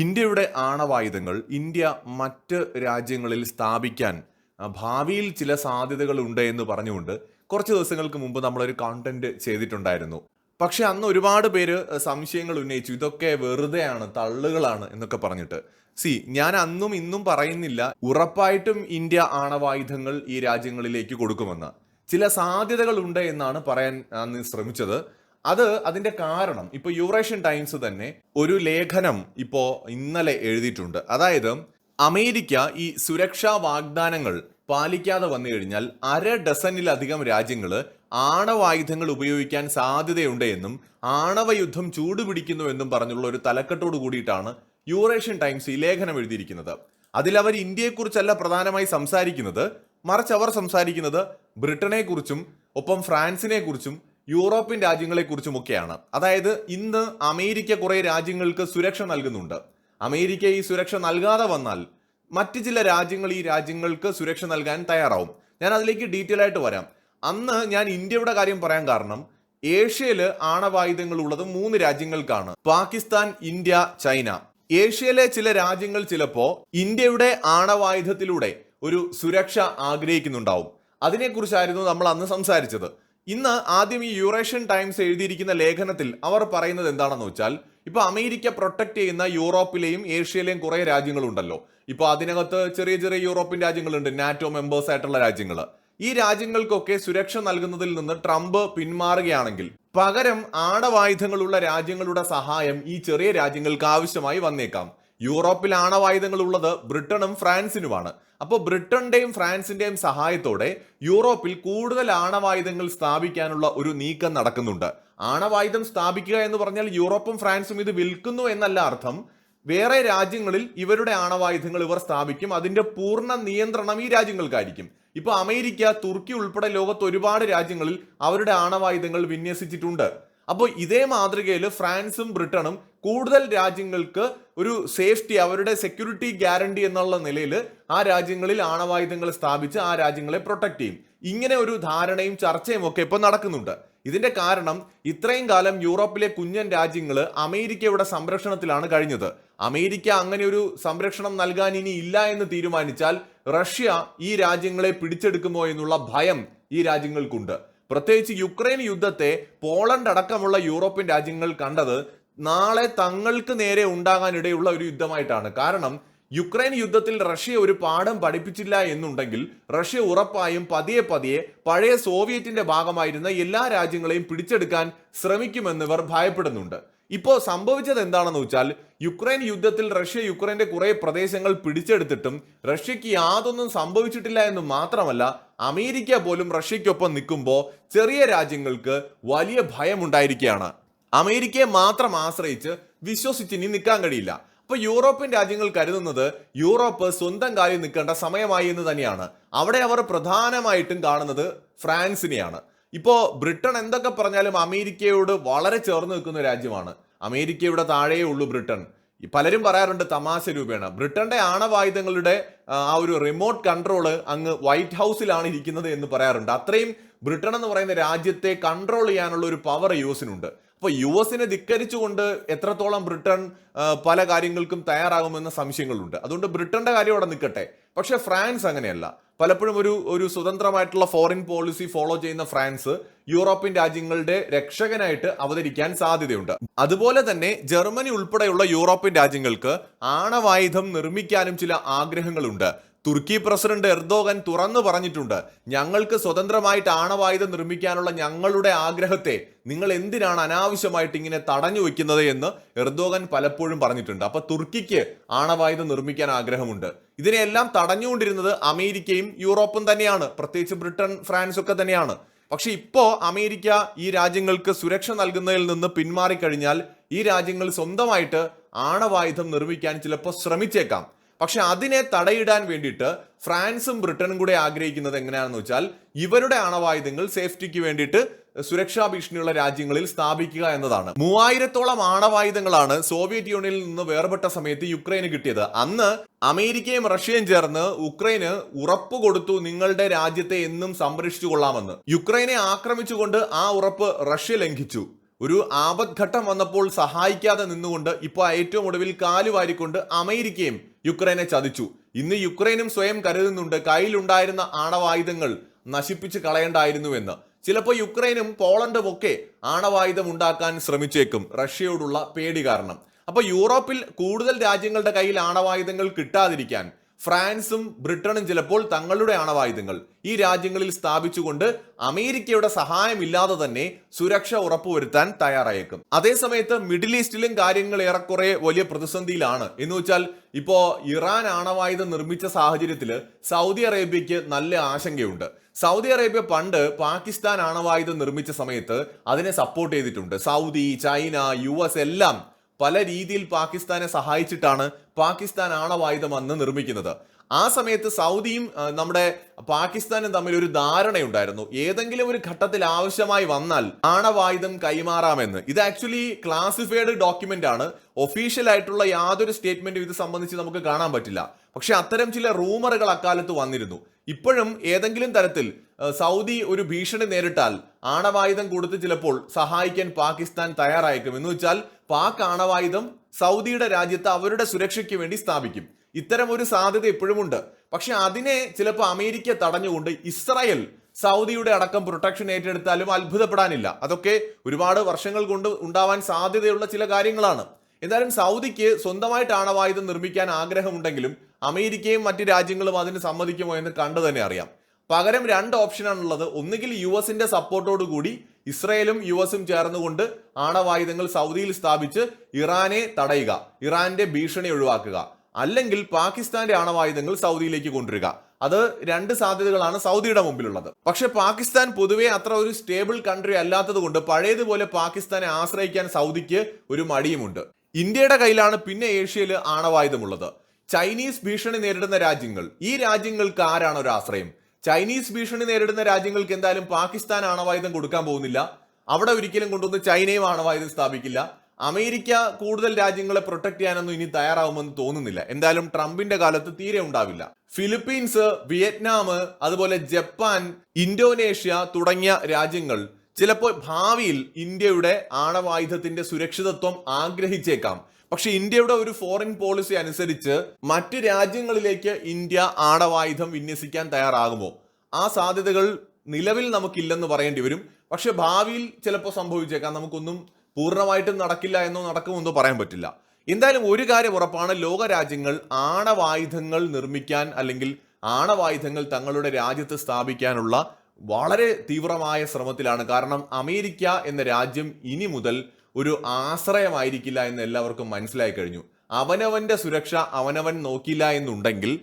ഇന്ത്യയുടെ ആണവായുധങ്ങൾ ഇന്ത്യ മറ്റ് രാജ്യങ്ങളിൽ സ്ഥാപിക്കാൻ ഭാവിയിൽ ചില സാധ്യതകൾ ഉണ്ട് എന്ന് പറഞ്ഞുകൊണ്ട് കുറച്ച് ദിവസങ്ങൾക്ക് മുമ്പ് നമ്മളൊരു കോണ്ടന്റ് ചെയ്തിട്ടുണ്ടായിരുന്നു. പക്ഷെ അന്ന് ഒരുപാട് പേര് സംശയങ്ങൾ ഉന്നയിച്ചു. ഇതൊക്കെ വെറുതെയാണ് തള്ളുകളാണ് എന്നൊക്കെ പറഞ്ഞിട്ട്. സി ഞാൻ അന്നും ഇന്നും പറയുന്നില്ല ഉറപ്പായിട്ടും ഇന്ത്യ ആണവായുധങ്ങൾ ഈ രാജ്യങ്ങളിലേക്ക് കൊടുക്കുമെന്ന്. ചില സാധ്യതകൾ ഉണ്ട് എന്നാണ് പറയാൻ അന്ന് ശ്രമിച്ചത്. അത് അതിന്റെ കാരണം. ഇപ്പൊ യൂറേഷ്യൻ ടൈംസ് തന്നെ ഒരു ലേഖനം ഇപ്പോ ഇന്നലെ എഴുതിയിട്ടുണ്ട്. അതായത് അമേരിക്ക ഈ സുരക്ഷാ വാഗ്ദാനങ്ങൾ പാലിക്കാതെ വന്നു കഴിഞ്ഞാൽ അര ഡസനിലധികം രാജ്യങ്ങൾ ആണവായുധങ്ങൾ ഉപയോഗിക്കാൻ സാധ്യതയുണ്ട് എന്നും ആണവ യുദ്ധം ചൂടുപിടിക്കുന്നു എന്നും പറഞ്ഞുള്ള ഒരു തലക്കെട്ടോട് കൂടിയിട്ടാണ് യൂറേഷ്യൻ ടൈംസ് ഈ ലേഖനം എഴുതിയിരിക്കുന്നത്. അതിൽ അവർ ഇന്ത്യയെക്കുറിച്ചല്ല പ്രധാനമായി സംസാരിക്കുന്നത് മറിച്ച് അവർ സംസാരിക്കുന്നത് ബ്രിട്ടനെക്കുറിച്ചും ഒപ്പം ഫ്രാൻസിനെ കുറിച്ചും യൂറോപ്യൻ രാജ്യങ്ങളെ കുറിച്ചുമൊക്കെയാണ് അതായത് ഇന്ന് അമേരിക്ക കുറേ രാജ്യങ്ങൾക്ക് സുരക്ഷ നൽകുന്നുണ്ട്. അമേരിക്ക ഈ സുരക്ഷ നൽകാതെ വന്നാൽ മറ്റ് ചില രാജ്യങ്ങൾ ഈ രാജ്യങ്ങൾക്ക് സുരക്ഷ നൽകാൻ തയ്യാറാവും. ഞാൻ അതിലേക്ക് ഡീറ്റെയിൽ ആയിട്ട് വരാം. അന്ന് ഞാൻ ഇന്ത്യയുടെ കാര്യം പറയാൻ കാരണം ഏഷ്യയിൽ ആണവായുധങ്ങൾ ഉള്ളത് മൂന്ന് രാജ്യങ്ങൾക്കാണ്. Pakistan India China. ഏഷ്യയിലെ ചില രാജ്യങ്ങൾ ചിലപ്പോൾ ഇന്ത്യയുടെ ആണവായുധത്തിലൂടെ ഒരു സുരക്ഷ ആഗ്രഹിക്കുന്നുണ്ടാവും. അതിനെക്കുറിച്ചായിരുന്നു നമ്മൾ അന്ന് സംസാരിച്ചത്. ഇന്ന് ആദ്യം ഈ യൂറേഷ്യൻ ടൈംസ് എഴുതിയിരിക്കുന്ന ലേഖനത്തിൽ അവർ പറയുന്നത് എന്താണെന്ന് വെച്ചാൽ ഇപ്പൊ അമേരിക്ക പ്രൊട്ടക്ട് ചെയ്യുന്ന യൂറോപ്പിലെയും ഏഷ്യയിലെയും കുറെ രാജ്യങ്ങളുണ്ടല്ലോ. ഇപ്പൊ അതിനകത്ത് ചെറിയ ചെറിയ യൂറോപ്യൻ രാജ്യങ്ങളുണ്ട് നാറ്റോ മെമ്പേഴ്സ് ആയിട്ടുള്ള രാജ്യങ്ങൾ ഈ രാജ്യങ്ങൾക്കൊക്കെ സുരക്ഷ നൽകുന്നതിൽ നിന്ന് ട്രംപ് പിന്മാറുകയാണെങ്കിൽ പകരം ആണവായുധങ്ങളുള്ള രാജ്യങ്ങളുടെ സഹായം ഈ ചെറിയ രാജ്യങ്ങൾക്ക് ആവശ്യമായി വന്നേക്കാം. യൂറോപ്പിൽ ആണവായുധങ്ങൾ ഉള്ളത് ബ്രിട്ടനും ഫ്രാൻസിനുമാണ്. അപ്പോൾ ബ്രിട്ടന്റെയും ഫ്രാൻസിന്റെയും സഹായത്തോടെ യൂറോപ്പിൽ കൂടുതൽ ആണവായുധങ്ങൾ സ്ഥാപിക്കാനുള്ള ഒരു നീക്കം നടക്കുന്നുണ്ട്. ആണവായുധം സ്ഥാപിക്കുക എന്ന് പറഞ്ഞാൽ യൂറോപ്പും ഫ്രാൻസും ഇത് വിൽക്കുന്നു എന്നല്ല അർത്ഥം. വേറെ രാജ്യങ്ങളിൽ ഇവരുടെ ആണവായുധങ്ങൾ ഇവർ സ്ഥാപിക്കും. അതിന്റെ പൂർണ നിയന്ത്രണം ഈ രാജ്യങ്ങൾക്കായിരിക്കും. ഇപ്പോൾ അമേരിക്ക തുർക്കി ഉൾപ്പെടെ ലോകത്ത് ഒരുപാട് രാജ്യങ്ങളിൽ അവരുടെ ആണവായുധങ്ങൾ വിന്യസിച്ചിട്ടുണ്ട്. അപ്പോൾ ഇതേ മാതൃകയിൽ ഫ്രാൻസും ബ്രിട്ടനും കൂടുതൽ രാജ്യങ്ങൾക്ക് ഒരു സേഫ്റ്റി അവരുടെ സെക്യൂരിറ്റി ഗ്യാരണ്ടി എന്നുള്ള നിലയിൽ ആ രാജ്യങ്ങളിൽ ആണവായുധങ്ങൾ സ്ഥാപിച്ച് ആ രാജ്യങ്ങളെ പ്രൊട്ടക്ട് ചെയ്യും. ഇങ്ങനെ ഒരു ധാരണയും ചർച്ചയും ഒക്കെ ഇപ്പോൾ നടക്കുന്നുണ്ട്. ഇതിന്റെ കാരണം ഇത്രയും കാലം യൂറോപ്പിലെ കുഞ്ഞൻ രാജ്യങ്ങൾ അമേരിക്കയുടെ സംരക്ഷണത്തിലാണ് കഴിഞ്ഞത്. അമേരിക്ക അങ്ങനെ ഒരു സംരക്ഷണം നൽകാൻ ഇനി ഇല്ല എന്ന് തീരുമാനിച്ചാൽ റഷ്യ ഈ രാജ്യങ്ങളെ പിടിച്ചെടുക്കുമോ എന്നുള്ള ഭയം ഈ രാജ്യങ്ങൾക്കുണ്ട്. പ്രത്യേകിച്ച് യുക്രൈൻ യുദ്ധത്തെ പോളണ്ട് അടക്കമുള്ള യൂറോപ്യൻ രാജ്യങ്ങൾ കണ്ടത് നാളെ തങ്ങൾക്ക് നേരെ ഉണ്ടാകാനിടയുള്ള ഒരു യുദ്ധമായിട്ടാണ്. കാരണം യുക്രൈൻ യുദ്ധത്തിൽ റഷ്യ ഒരു പാഠം പഠിപ്പിച്ചില്ല എന്നുണ്ടെങ്കിൽ റഷ്യ ഉറപ്പായും പതിയെ പതിയെ പഴയ സോവിയറ്റിന്റെ ഭാഗമായിരുന്ന എല്ലാ രാജ്യങ്ങളെയും പിടിച്ചെടുക്കാൻ ശ്രമിക്കുമെന്നിവർ ഭയപ്പെടുന്നുണ്ട്. ഇപ്പോൾ സംഭവിച്ചത് എന്താണെന്ന് വെച്ചാൽ യുക്രൈൻ യുദ്ധത്തിൽ റഷ്യ യുക്രൈന്റെ കുറേ പ്രദേശങ്ങൾ പിടിച്ചെടുത്തിട്ടും റഷ്യക്ക് യാതൊന്നും സംഭവിച്ചിട്ടില്ല എന്ന് മാത്രമല്ല അമേരിക്ക പോലും റഷ്യക്കൊപ്പം നിൽക്കുമ്പോൾ ചെറിയ രാജ്യങ്ങൾക്ക് വലിയ ഭയമുണ്ടായിരിക്കുകയാണ്. അമേരിക്കയെ മാത്രം ആശ്രയിച്ച് വിശ്വസിച്ച് ഇനി നിൽക്കാൻ കഴിയില്ല. അപ്പൊ യൂറോപ്യൻ രാജ്യങ്ങൾ കരുതുന്നത് യൂറോപ്പ് സ്വന്തം കാലിൽ നിൽക്കേണ്ട സമയമായി എന്ന് തന്നെയാണ്. അവിടെ അവർ പ്രധാനമായിട്ടും കാണുന്നത് ഫ്രാൻസിനെയാണ്. ഇപ്പോ ബ്രിട്ടൻ എന്തൊക്കെ പറഞ്ഞാലും അമേരിക്കയോട് വളരെ ചേർന്ന് നിൽക്കുന്ന രാജ്യമാണ്. അമേരിക്കയുടെ താഴെയേ ഉള്ളൂ ബ്രിട്ടൻ പലരും പറയാറുണ്ട് തമാശ രൂപേണ. ബ്രിട്ടന്റെ ആണവായുധങ്ങളുടെ ആ, ഒരു റിമോട്ട് കൺട്രോൾ അങ്ങ് വൈറ്റ് ഹൗസിലാണ് ഇരിക്കുന്നത് എന്ന് പറയാറുണ്ട്. അത്രയും ബ്രിട്ടൻ എന്ന് പറയുന്ന രാജ്യത്തെ കൺട്രോൾ ചെയ്യാനുള്ള ഒരു പവർ യു എസിനുണ്ട് അപ്പൊ യു എസിനെ ധിക്കരിച്ചുകൊണ്ട് എത്രത്തോളം ബ്രിട്ടൻ പല കാര്യങ്ങൾക്കും തയ്യാറാകുമെന്ന സംശയങ്ങളുണ്ട്. അതുകൊണ്ട് ബ്രിട്ടന്റെ കാര്യം അവിടെ നിൽക്കട്ടെ. പക്ഷേ ഫ്രാൻസ് അങ്ങനെയല്ല. പലപ്പോഴും ഒരു ഒരു സ്വതന്ത്രമായിട്ടുള്ള ഫോറിൻ പോളിസി ഫോളോ ചെയ്യുന്ന ഫ്രാൻസ് യൂറോപ്യൻ രാജ്യങ്ങളുടെ രക്ഷകനായിട്ട് അവതരിക്കാൻ സാധ്യതയുണ്ട്. അതുപോലെ തന്നെ ജർമ്മനി ഉൾപ്പെടെയുള്ള യൂറോപ്യൻ രാജ്യങ്ങൾക്ക് ആണവായുധം നിർമ്മിക്കാനും ചില ആഗ്രഹങ്ങളുണ്ട്. തുർക്കി പ്രസിഡന്റ് എർദോഗൻ തുറന്നു പറഞ്ഞിട്ടുണ്ട് ഞങ്ങൾക്ക് സ്വതന്ത്രമായിട്ട് ആണവായുധം നിർമ്മിക്കാനുള്ള ഞങ്ങളുടെ ആഗ്രഹത്തെ നിങ്ങൾ എന്തിനാണ് അനാവശ്യമായിട്ട് ഇങ്ങനെ തടഞ്ഞു വെക്കുന്നത് എന്ന് എർദോഗൻ പലപ്പോഴും പറഞ്ഞിട്ടുണ്ട്. അപ്പൊ തുർക്കിക്ക് ആണവായുധം നിർമ്മിക്കാൻ ആഗ്രഹമുണ്ട്. ഇതിനെയെല്ലാം തടഞ്ഞുകൊണ്ടിരുന്നത് അമേരിക്കയും യൂറോപ്പും തന്നെയാണ്. പ്രത്യേകിച്ച് ബ്രിട്ടൻ ഫ്രാൻസ് ഒക്കെ തന്നെയാണ്. പക്ഷെ ഇപ്പോൾ അമേരിക്ക ഈ രാജ്യങ്ങൾക്ക് സുരക്ഷ നൽകുന്നതിൽ നിന്ന് പിന്മാറിക്കഴിഞ്ഞാൽ ഈ രാജ്യങ്ങൾ സ്വന്തമായിട്ട് ആണവായുധം നിർമ്മിക്കാൻ ചിലപ്പോൾ ശ്രമിച്ചേക്കാം. പക്ഷെ അതിനെ തടയിടാൻ വേണ്ടിയിട്ട് ഫ്രാൻസും ബ്രിട്ടനും കൂടെ ആഗ്രഹിക്കുന്നത് എങ്ങനെയാണെന്ന് വെച്ചാൽ ഇവരുടെ ആണവായുധങ്ങൾ സേഫ്റ്റിക്ക് വേണ്ടിയിട്ട് സുരക്ഷാ ഭീഷണിയുള്ള രാജ്യങ്ങളിൽ സ്ഥാപിക്കുക എന്നതാണ്. മൂവായിരത്തോളം ആണവായുധങ്ങളാണ് സോവിയറ്റ് യൂണിയനിൽ നിന്ന് വേർപെട്ട സമയത്ത് യുക്രൈന് കിട്ടിയത്. അന്ന് അമേരിക്കയും റഷ്യയും ചേർന്ന് ഉക്രൈന് ഉറപ്പ് കൊടുത്തു നിങ്ങളുടെ രാജ്യത്തെ എന്നും സംരക്ഷിച്ചു കൊള്ളാമെന്ന്. യുക്രൈനെ ആക്രമിച്ചുകൊണ്ട് ആ ഉറപ്പ് റഷ്യ ലംഘിച്ചു. ഒരു ആപത്ഘട്ടം വന്നപ്പോൾ സഹായിക്കാതെ നിന്നുകൊണ്ട് ഇപ്പോൾ ഏറ്റവും ഒടുവിൽ കാലുവാരിക്കൊണ്ട് അമേരിക്കയും യുക്രൈനെ ചതിച്ചു. ഇന്ന് യുക്രൈനും സ്വയം കരുതുന്നുണ്ട് കയ്യിലുണ്ടായിരുന്ന ആണവായുധങ്ങൾ നശിപ്പിച്ച് കളയേണ്ടായിരുന്നുവെന്ന്. ചിലപ്പോൾ യുക്രൈനും പോളണ്ടും ഒക്കെ ആണവായുധം ഉണ്ടാക്കാൻ ശ്രമിച്ചേക്കും. റഷ്യയോടുള്ള പേടി കാരണം. അപ്പോൾ യൂറോപ്പിൽ കൂടുതൽ രാജ്യങ്ങളുടെ കയ്യിൽ ആണവായുധങ്ങൾ കിട്ടാതിരിക്കാൻ ഫ്രാൻസും ബ്രിട്ടനും ചിലപ്പോൾ തങ്ങളുടെ ആണവായുധങ്ങൾ ഈ രാജ്യങ്ങളിൽ സ്ഥാപിച്ചുകൊണ്ട് അമേരിക്കയുടെ സഹായമില്ലാതെ തന്നെ സുരക്ഷ ഉറപ്പുവരുത്താൻ തയ്യാറായേക്കും. അതേസമയത്ത് മിഡിൽ ഈസ്റ്റിലും കാര്യങ്ങൾ ഏറെക്കുറെ വലിയ പ്രതിസന്ധിയിലാണ്. എന്ന് വെച്ചാൽ ഇപ്പോ ഇറാൻ ആണവായുധം നിർമ്മിച്ച സാഹചര്യത്തിൽ സൗദി അറേബ്യയ്ക്ക് നല്ല ആശങ്കയുണ്ട്. സൗദി അറേബ്യ പണ്ട് പാകിസ്ഥാൻ ആണവായുധം നിർമ്മിച്ച സമയത്ത് അതിനെ സപ്പോർട്ട് ചെയ്തിട്ടുണ്ട്. സൗദി ചൈന യു എല്ലാം പല രീതിയിൽ പാകിസ്ഥാനെ സഹായിച്ചിട്ടാണ് പാകിസ്ഥാൻ ആണവായുധം അന്ന് നിർമ്മിക്കുന്നത്. ആ സമയത്ത് സൗദിയും നമ്മുടെ പാകിസ്ഥാനും തമ്മിൽ ഒരു ധാരണയുണ്ടായിരുന്നു. ഏതെങ്കിലും ഒരു ഘട്ടത്തിൽ ആവശ്യമായി വന്നാൽ ആണവായുധം കൈമാറാമെന്ന്. ഇത് ആക്ച്വലി ക്ലാസിഫൈഡ് ഡോക്യുമെന്റ് ആണ്. ഒഫീഷ്യൽ ആയിട്ടുള്ള യാതൊരു സ്റ്റേറ്റ്മെന്റും ഇത് സംബന്ധിച്ച് നമുക്ക് കാണാൻ പറ്റില്ല. പക്ഷെ അത്തരം ചില റൂമറുകൾ അക്കാലത്ത് വന്നിരുന്നു. ഇപ്പോഴും ഏതെങ്കിലും തരത്തിൽ സൗദി ഒരു ഭീഷണി നേരിട്ടാൽ ആണവായുധം കൊടുത്ത് ചിലപ്പോൾ സഹായിക്കാൻ പാകിസ്ഥാൻ തയ്യാറായേക്കും. എന്ന് വെച്ചാൽ പാക് ആണവായുധം സൗദിയുടെ രാജ്യത്ത് അവരുടെ സുരക്ഷയ്ക്ക് വേണ്ടി സ്ഥാപിക്കും. ഇത്തരം ഒരു സാധ്യത ഇപ്പോഴുമുണ്ട്. പക്ഷെ അതിനെ ചിലപ്പോൾ അമേരിക്ക തടഞ്ഞുകൊണ്ട് ഇസ്രായേൽ സൗദിയുടെ അടക്കം പ്രൊട്ടക്ഷൻ ഏറ്റെടുത്താലും അത്ഭുതപ്പെടാനില്ല. അതൊക്കെ ഒരുപാട് വർഷങ്ങൾ കൊണ്ട് ഉണ്ടാവാൻ സാധ്യതയുള്ള ചില കാര്യങ്ങളാണ്. എന്തായാലും സൗദിക്ക് സ്വന്തമായിട്ട് ആണവായുധം നിർമ്മിക്കാൻ ആഗ്രഹമുണ്ടെങ്കിലും അമേരിക്കയും മറ്റ് രാജ്യങ്ങളും അതിന് സമ്മതിക്കുമോ എന്ന് കണ്ടു തന്നെ അറിയാം. പകരം രണ്ട് ഓപ്ഷനാണുള്ളത് ഒന്നുകിൽ യു എസിന്റെ സപ്പോർട്ടോടു കൂടി ഇസ്രയേലും യു എസും ചേർന്നുകൊണ്ട് ആണവായുധങ്ങൾ സൗദിയിൽ സ്ഥാപിച്ച് ഇറാനെ തടയുക ഇറാന്റെ ഭീഷണി ഒഴിവാക്കുക അല്ലെങ്കിൽ പാകിസ്ഥാന്റെ ആണവായുധങ്ങൾ സൗദിയിലേക്ക് കൊണ്ടുവരിക. അത് രണ്ട് സാധ്യതകളാണ് സൗദിയുടെ മുമ്പിലുള്ളത്. പക്ഷെ പാകിസ്ഥാൻ പൊതുവെ അത്ര ഒരു സ്റ്റേബിൾ കൺട്രി അല്ലാത്തത് കൊണ്ട് പഴയതുപോലെ പാകിസ്ഥാനെ ആശ്രയിക്കാൻ സൗദിക്ക് ഒരു മടിയുമുണ്ട്. ഇന്ത്യയുടെ കയ്യിലാണ് പിന്നെ ഏഷ്യയിൽ ആണവായുധമുള്ളത്. ചൈനീസ് ഭീഷണി നേരിടുന്ന രാജ്യങ്ങൾ ഈ രാജ്യങ്ങൾക്ക് ആരാണ് ഒരു ആശ്രയം? ചൈനീസ് ഭീഷണി നേരിടുന്ന രാജ്യങ്ങൾക്ക് എന്തായാലും പാകിസ്ഥാൻ ആണവായുധം കൊടുക്കാൻ പോകുന്നില്ല. അവിടെ ഒരിക്കലും കൊണ്ടുവന്ന് ചൈനയും ആണവായുധം സ്ഥാപിക്കില്ല. അമേരിക്ക കൂടുതൽ രാജ്യങ്ങളെ പ്രൊട്ടക്ട് ചെയ്യാനൊന്നും ഇനി തയ്യാറാവുമെന്ന് തോന്നുന്നില്ല. എന്തായാലും ട്രംപിന്റെ കാലത്ത് തീരെ ഉണ്ടാവില്ല. ഫിലിപ്പീൻസ് വിയറ്റ്നാം അതുപോലെ ജപ്പാൻ ഇന്തോനേഷ്യ തുടങ്ങിയ രാജ്യങ്ങൾ ചിലപ്പോൾ ഭാവിയിൽ ഇന്ത്യയുടെ ആണവായുധത്തിന്റെ സുരക്ഷിതത്വം ആഗ്രഹിച്ചേക്കാം. പക്ഷെ ഇന്ത്യയുടെ ഒരു ഫോറിൻ പോളിസി അനുസരിച്ച് മറ്റ് രാജ്യങ്ങളിലേക്ക് ഇന്ത്യ ആണവായുധം വിന്യസിക്കാൻ തയ്യാറാകുമോ? ആ സാധ്യതകൾ നിലവിൽ നമുക്കില്ലെന്ന് പറയേണ്ടി വരും. പക്ഷെ ഭാവിയിൽ ചിലപ്പോൾ സംഭവിച്ചേക്കാം. നമുക്കൊന്നും പൂർണമായിട്ടും നടക്കില്ല എന്നോ നടക്കുമോ എന്നോ പറയാൻ പറ്റില്ല. എന്തായാലും ഒരു കാര്യം ഉറപ്പാണ്. ലോക രാജ്യങ്ങൾ ആണവായുധങ്ങൾ നിർമ്മിക്കാൻ അല്ലെങ്കിൽ ആണവായുധങ്ങൾ തങ്ങളുടെ രാജ്യത്ത് സ്ഥാപിക്കാനുള്ള വളരെ തീവ്രമായ ശ്രമത്തിലാണ്. കാരണം അമേരിക്ക എന്ന രാജ്യം ഇനി മുതൽ ഒരു ആശ്രയമായിരിക്കില്ല എന്ന് എല്ലാവർക്കും മനസ്സിലായി കഴിഞ്ഞു. അവനവന്റെ സുരക്ഷ അവനവൻ നോക്കില്ല എന്നുണ്ടെങ്കിൽ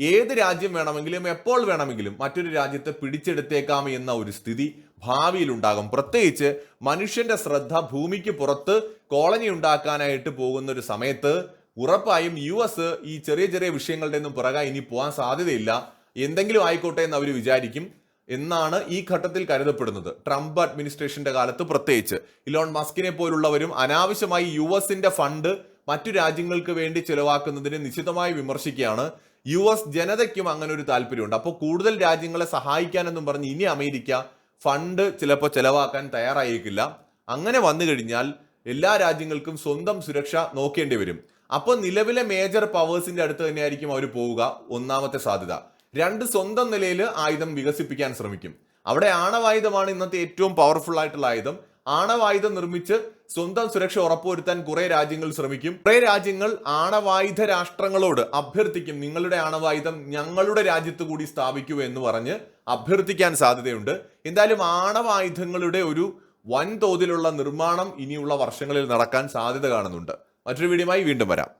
ഏത് രാജ്യം വേണമെങ്കിലും എപ്പോൾ വേണമെങ്കിലും മറ്റൊരു രാജ്യത്തെ പിടിച്ചെടുത്തേക്കാം എന്ന ഒരു സ്ഥിതി ഭാവിയിൽ ഉണ്ടാകും പ്രത്യേകിച്ച് മനുഷ്യന്റെ ശ്രദ്ധ ഭൂമിക്ക് പുറത്ത് കോളനി ഉണ്ടാക്കാനായിട്ട് പോകുന്ന ഒരു സമയത്ത് ഉറപ്പായും യു എസ് ഈ ചെറിയ ചെറിയ വിഷയങ്ങളുടെ ഒന്നും പുറകെ ഇനി പോകാൻ സാധ്യതയില്ല. എന്തെങ്കിലും ആയിക്കോട്ടെ എന്ന് അവർ വിചാരിക്കും. എന്നാണ് ഈ ഘട്ടത്തിൽ കരുതപ്പെടുന്നത്. ട്രംപ് അഡ്മിനിസ്ട്രേഷന്റെ കാലത്ത് പ്രത്യേകിച്ച്. ഇലോൺ മസ്കിനെ പോലുള്ളവരും അനാവശ്യമായി യു എസിന്റെ ഫണ്ട് മറ്റു രാജ്യങ്ങൾക്ക് വേണ്ടി ചെലവാക്കുന്നതിനെ നിശിതമായി വിമർശിക്കുകയാണ്. യു എസ് ജനതയ്ക്കും അങ്ങനെ ഒരു താല്പര്യമുണ്ട്. അപ്പോൾ കൂടുതൽ രാജ്യങ്ങളെ സഹായിക്കാനെന്നും പറഞ്ഞ് ഇനി അമേരിക്ക ഫണ്ട് ചിലപ്പോൾ ചെലവാക്കാൻ തയ്യാറായേക്കില്ല അങ്ങനെ വന്നു കഴിഞ്ഞാൽ എല്ലാ രാജ്യങ്ങൾക്കും സ്വന്തം സുരക്ഷ നോക്കേണ്ടി വരും. അപ്പോൾ നിലവിലെ മേജർ പവേഴ്സിന്റെ അടുത്ത് തന്നെയായിരിക്കും അവർ പോവുക. ഒന്നാമത്തെ സാധ്യത. രണ്ട് സ്വന്തം നിലയിൽ ആയുധം വികസിപ്പിക്കാൻ ശ്രമിക്കും. അവിടെ ആണവായുധമാണ് ഇന്നത്തെ ഏറ്റവും പവർഫുൾ ആയിട്ടുള്ള ആയുധം. ആണവായുധം നിർമ്മിച്ച് സ്വന്തം സുരക്ഷ ഉറപ്പുവരുത്താൻ കുറെ രാജ്യങ്ങൾ ശ്രമിക്കും. കുറെ രാജ്യങ്ങൾ ആണവായുധ രാഷ്ട്രങ്ങളോട് അഭ്യർത്ഥിക്കും നിങ്ങളുടെ ആണവായുധം ഞങ്ങളുടെ രാജ്യത്ത് കൂടി സ്ഥാപിക്കൂ എന്ന് പറഞ്ഞ് അഭ്യർത്ഥിക്കാൻ സാധ്യതയുണ്ട്. എന്തായാലും ആണവായുധങ്ങളുടെ ഒരു വൻതോതിലുള്ള നിർമ്മാണം ഇനിയുള്ള വർഷങ്ങളിൽ നടക്കാൻ സാധ്യത കാണുന്നുണ്ട്. മറ്റൊരു വീഡിയോയുമായി വീണ്ടും വരാം.